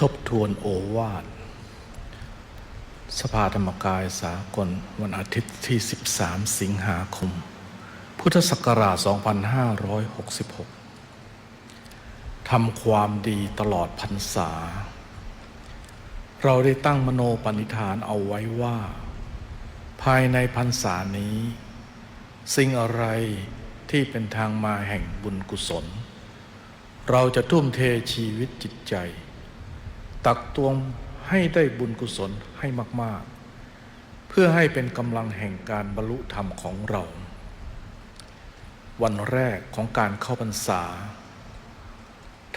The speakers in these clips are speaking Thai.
ทบทวนโอวาท สภาธรรมกายสากลวันอาทิตย์ที่ 13 สิงหาคม พุทธศักราช 2566 ทำความดีตลอดพรรษา เราได้ตั้งมโนปณิธานเอาไว้ว่า ภายในพรรษานี้ สิ่งอะไรที่เป็นทางมาแห่งบุญกุศล เราจะทุ่มเทชีวิตจิตใจ ตักตวงให้ได้บุญกุศลให้มาก ๆ เพื่อให้เป็นกำลังแห่งการบรรลุธรรมของเรา วันแรกของการเข้าพรรษา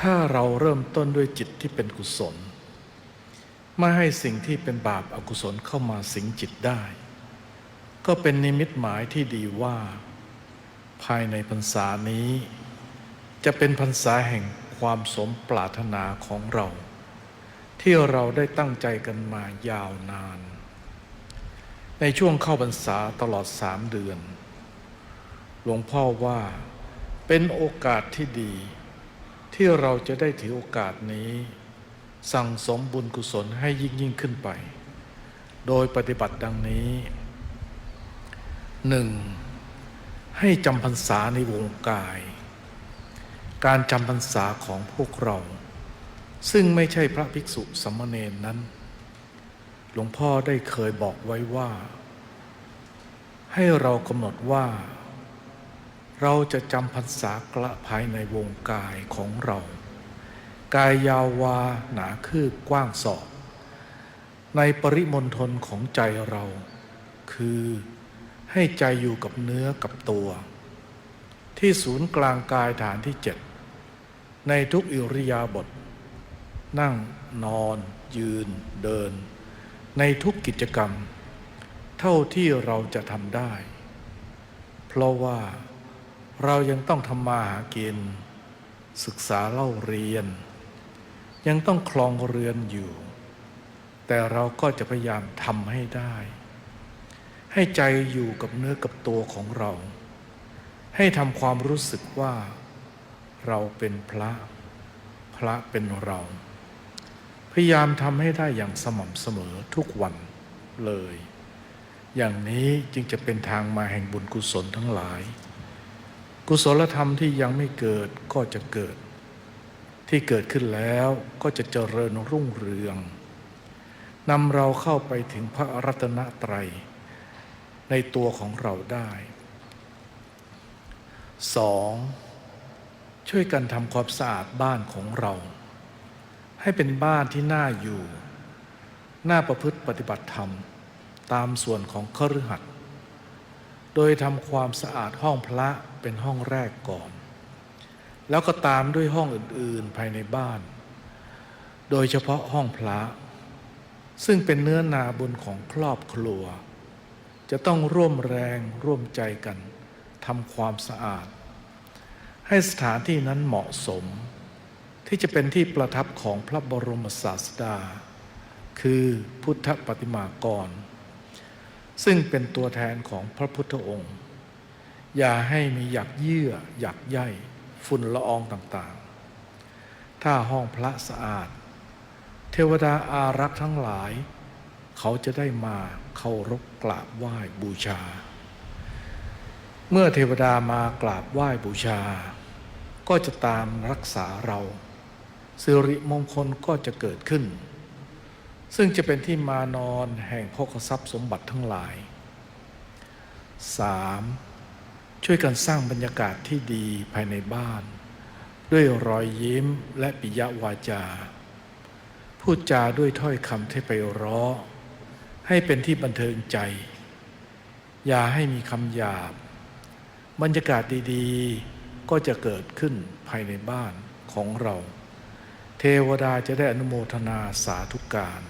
ถ้าเราเริ่มต้นด้วยจิตที่เป็นกุศล ไม่ให้สิ่งที่เป็นบาปอากุศลเข้ามาสิงจิตได้ ก็เป็นนิมิตหมายที่ดีว่า ภายในพรรษานี้ จะเป็นพรรษาแห่งความสมปรารถนาของเรา ที่เราได้ตั้งใจกันมายาวนาน ในช่วงเข้าพรรษาตลอดสามเดือน หลวงพ่อว่าเป็นโอกาสที่ดี ที่เราจะได้ถือโอกาสนี้ สั่งสมบุญกุศลให้ยิ่งยิ่งขึ้นไป โดยปฏิบัติดังนี้หนึ่งให้จำพรรษาในวงกาย การจำพรรษาของพวกเรา ซึ่งไม่ใช่พระภิกษุสามเณรนั้น หลวงพ่อได้เคยบอกไว้ว่า ให้เรากำหนดว่า เราจะจำพรรษากระภายในวงกายของเรา กายยาววาหนาคืบกว้างศอก ในปริมณฑลของใจเรา คือให้ใจอยู่กับเนื้อกับตัว ที่ศูนย์กลางกายฐานที่เจ็ดในทุกอิริยาบถ นั่งนอนยืนเดิน ในทุกกิจกรรม เท่าที่เราจะทำได้ เพราะว่าเรายังต้องทำมาหากิน ศึกษาเล่าเรียน ยังต้องคลองเรือนอยู่ แต่เราก็จะพยายามทำให้ได้ ให้ใจอยู่กับเนื้อกับตัวของเรา ให้ทำความรู้สึกว่าเราเป็นพระ พระเป็นเรา พยายามทำให้ได้อย่างสม่ำเสมอทุกวันเลย อย่างนี้จึงจะเป็นทางมาแห่งบุญกุศลทั้งหลาย กุศลธรรมที่ยังไม่เกิดก็จะเกิด ที่เกิดขึ้นแล้วก็จะเจริญรุ่งเรืองนำเราเข้าไปถึงพระรัตนตรัย ในตัวของเราได้สองช่วยกันทำความสะอาดบ้านของเรา ให้เป็นบ้านที่น่าอยู่ น่าประพฤติปฏิบัติธรรม ตามส่วนของคฤหัสถ์โดยทำความสะอาดห้องพระเป็นห้องแรกก่อน แล้วก็ตามด้วยห้องอื่นๆภายในบ้าน โดยเฉพาะห้องพระ ซึ่งเป็นเนื้อนาบุญของครอบครัว จะต้องร่วมแรงร่วมใจกันทำความสะอาด ให้สถานที่นั้นเหมาะสม ที่จะเป็นที่ประทับของพระบรมศาสดา คือพุทธปฏิมากร ซึ่งเป็นตัวแทนของพระพุทธองค์ อย่าให้มีหยักเยื่อหยักใยฝุ่นละอองต่างๆ ถ้าห้องพระสะอาด เทวดาอารักษ์ทั้งหลาย เขาจะได้มาเคารพกราบไหว้บูชา เมื่อเทวดามากราบไหว้บูชา ก็จะตามรักษาเรา สิริมงคลก็จะเกิดขึ้น ซึ่งจะเป็นที่มานอนแห่งพกทรัพย์สมบัติทั้งหลาย 3. ช่วยกันสร้างบรรยากาศที่ดีภายในบ้าน ด้วยรอยยิ้มและปิยวาจา พูดจาด้วยถ้อยคำที่ไปร้อ ให้เป็นที่บันเทิงใจ อย่าให้มีคำหยาบ บรรยากาศดีๆ ก็จะเกิดขึ้นภายในบ้านของเรา วดาจะได้อนุโมทนาสาธุการ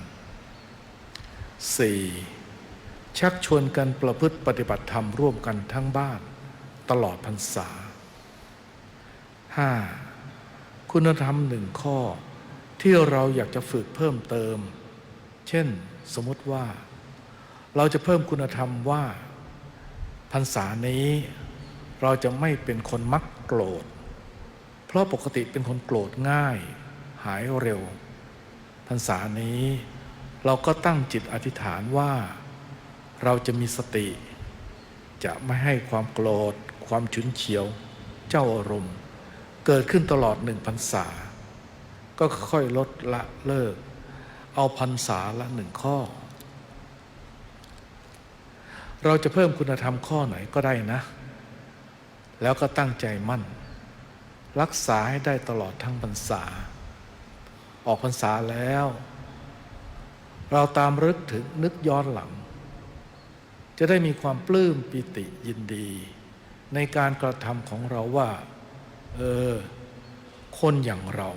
4. ชักชวนกันประพฤติปฏิบัติธรรมร่วมกันทั้งบ้าน ตลอดพรรษา 5. คุณธรรมหนึ่งข้อที่เราอยากจะฝึกเพิ่มเติม เช่น สมมติว่า เราจะเพิ่มคุณธรรมว่าพรรษานี้เราจะไม่เป็นคนมักโกรธ เพราะปกติเป็นคนโกรธง่าย หายเร็วพรรษานี้เราก็ตั้งจิตอธิษฐานว่า เราจะมีสติ จะไม่ให้ความโกรธ ความฉุนเฉียว เจ้าอารมณ์ เกิดขึ้นตลอดหนึ่งพรรษา ก็ค่อยลดละเลิก เอาพรรษาละหนึ่งข้อ เราจะเพิ่มคุณธรรมข้อไหนก็ได้นะ แล้วก็ตั้งใจมั่น รักษาให้ได้ตลอดทั้งพรรษา ออกพรรษาแล้ว เราตามรึกถึงนึกย้อนหลัง จะได้มีความปลื้มปิติยินดี ในการกระทำของเราว่า เออ คนอย่างเรา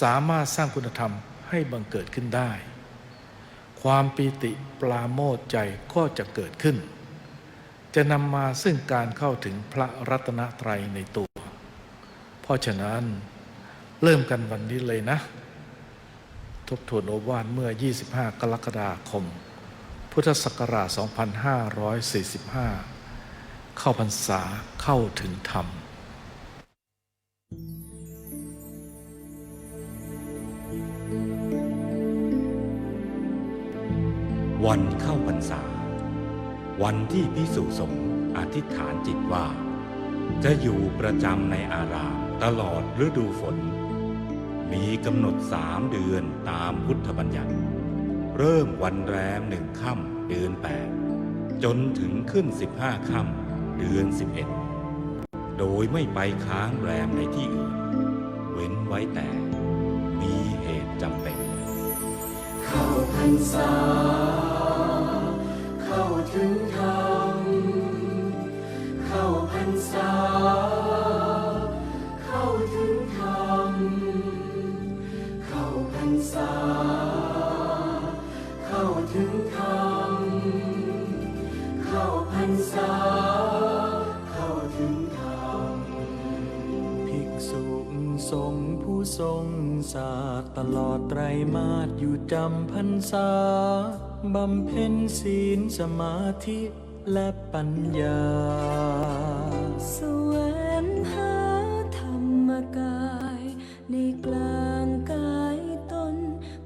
สามารถสร้างคุณธรรมให้บังเกิดขึ้นได้ ความปิติปราโมทใจก็จะเกิดขึ้น จะนำมาซึ่งการเข้าถึงพระรัตนตรัยในตัว เพราะฉะนั้นเริ่มกันวันนี้เลยนะ ทบทวนโอวาทเมื่อ 25 กรกฎาคม พุทธศักราช 2545 เข้าพรรษาเข้าถึงธรรมวันเข้าพรรษา วันที่พิสุสงฆ์อธิษฐานจิตว่า จะอยู่ประจำในอารามตลอดฤดูฝน มีกำหนดสามเดือนตามพุทธบัญญัติ เริ่มวันแรมหนึ่งค่ำเดือนแปดจนถึงขึ้นสิบห้าค่ำเดือนสิบเอ็ดโดยไม่ไปค้างแรมในที่อื่น เว้นไว้แต่มีเหตุจำเป็น เข้าพรรษา เข้าถึง รงศาสตร์ตลอดไตรมาสอยู่จำพรรษา บำเพ็ญศีลสมาธิและปัญญาแสวงหาธรรมกาย ในกลางกายตน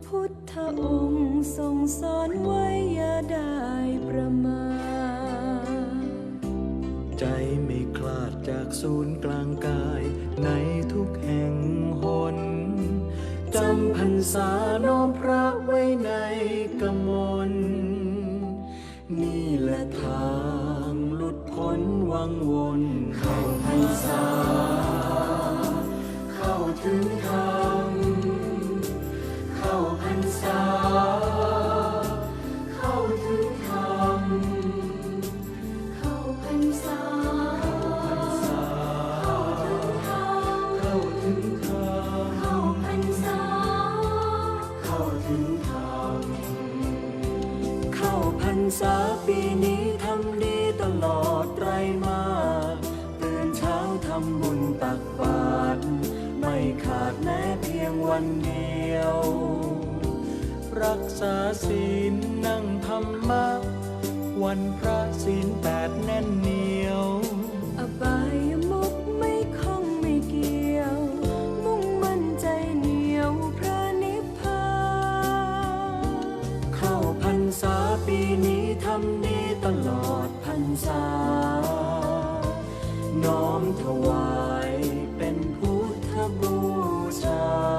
พุทธองค์ทรงสอนไว้อย่าได้ประมาทใจไม่คลาดจากศูนย์กลางกายในทุกแห่งหน จำพรรษาน้อมพระไว้ในกมล นี่แหละทางหลุดพ้นวังวน เข้าพรรษา เข้าถึง พรรษาปีนี้ทำดีตลอดไตรมาตื่นเช้าทำบุญตักบาตรไม่ขาดแม้เพียงวันเดียว รักษาศีลนั่งธรรมะวันพระศีลแปดแน่นเหนียวอบาย ษา น้อมถวายเป็นพุทธบูชา